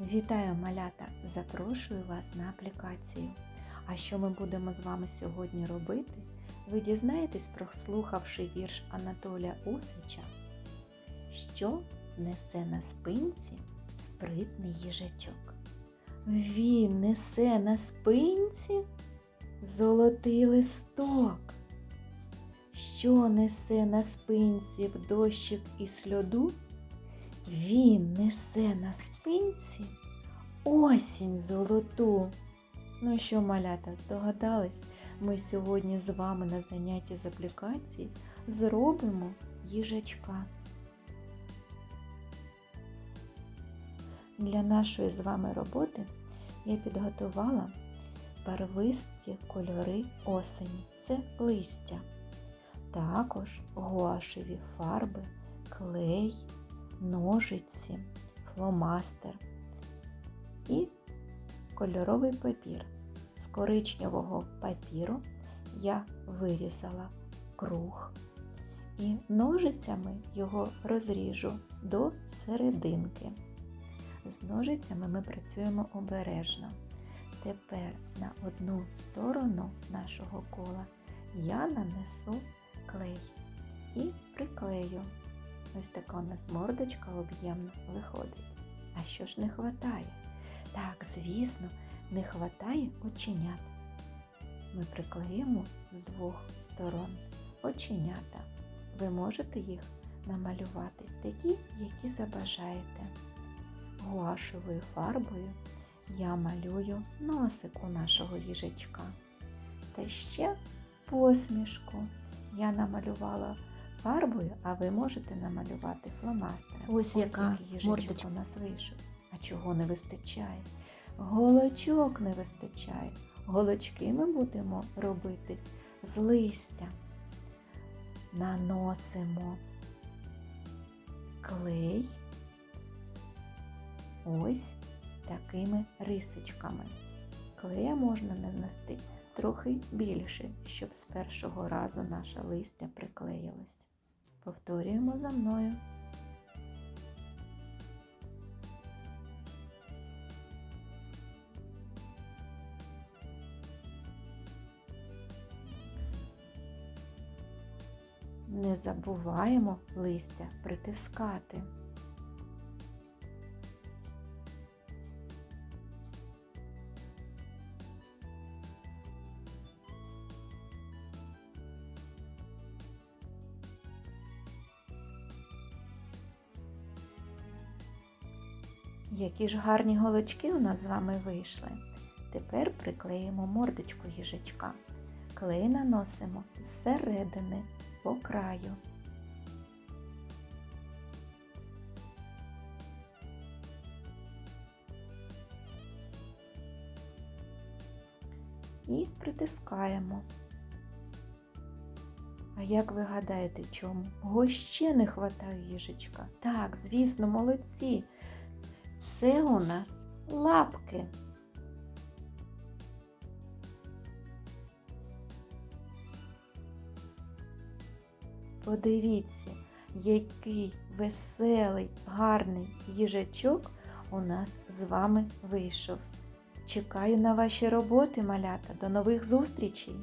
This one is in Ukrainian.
Вітаю малята! Запрошую вас на аплікацію. А що ми будемо з вами сьогодні робити? Ви дізнаєтесь, прослухавши вірш Анатолія Усича, що несе на спинці спритний їжачок. Він несе на спинці золотий листок. Що несе на спинці в дощик і сльоду? Він несе на спинці осінь золоту. Ну що, малята, здогадались, ми сьогодні з вами на занятті з аплікації зробимо їжачка. Для нашої з вами роботи я підготувала барвисті кольори осені. Це листя. Також гуашеві фарби, клей, ножиці, фломастер і кольоровий папір. З коричневого папіру я вирізала круг і ножицями його розріжу до серединки. З ножицями ми працюємо обережно. Тепер на одну сторону нашого кола я нанесу клей і приклею. Ось така у нас мордочка об'ємна виходить. А що ж не хватає? Так, звісно, не хватає оченят. Ми приклеїмо з двох сторон оченята. Ви можете їх намалювати такі, які забажаєте. Гуашевою фарбою я малюю носик у нашого їжачка. Та ще посмішку я намалювала фарбою, а ви можете намалювати фломастером. Ось яка мордочка. у нас вийшов. А чого не вистачає? Голочок не вистачає. Голочки ми будемо робити з листя. Наносимо клей ось такими рисочками. Клея можна нанести трохи більше, щоб з першого разу наше листя приклеїлось. Повторюємо за мною. Не забуваємо листя притискати. Які ж гарні голочки у нас з вами вийшли. Тепер приклеїмо мордочку їжачка. Клей наносимо зсередини по краю. І притискаємо. А як ви гадаєте, чому? Го не хватає їжачка? Так, звісно, молодці. Це у нас лапки. Подивіться, який веселий, гарний їжачок у нас з вами вийшов. Чекаю на ваші роботи, малята. До нових зустрічей!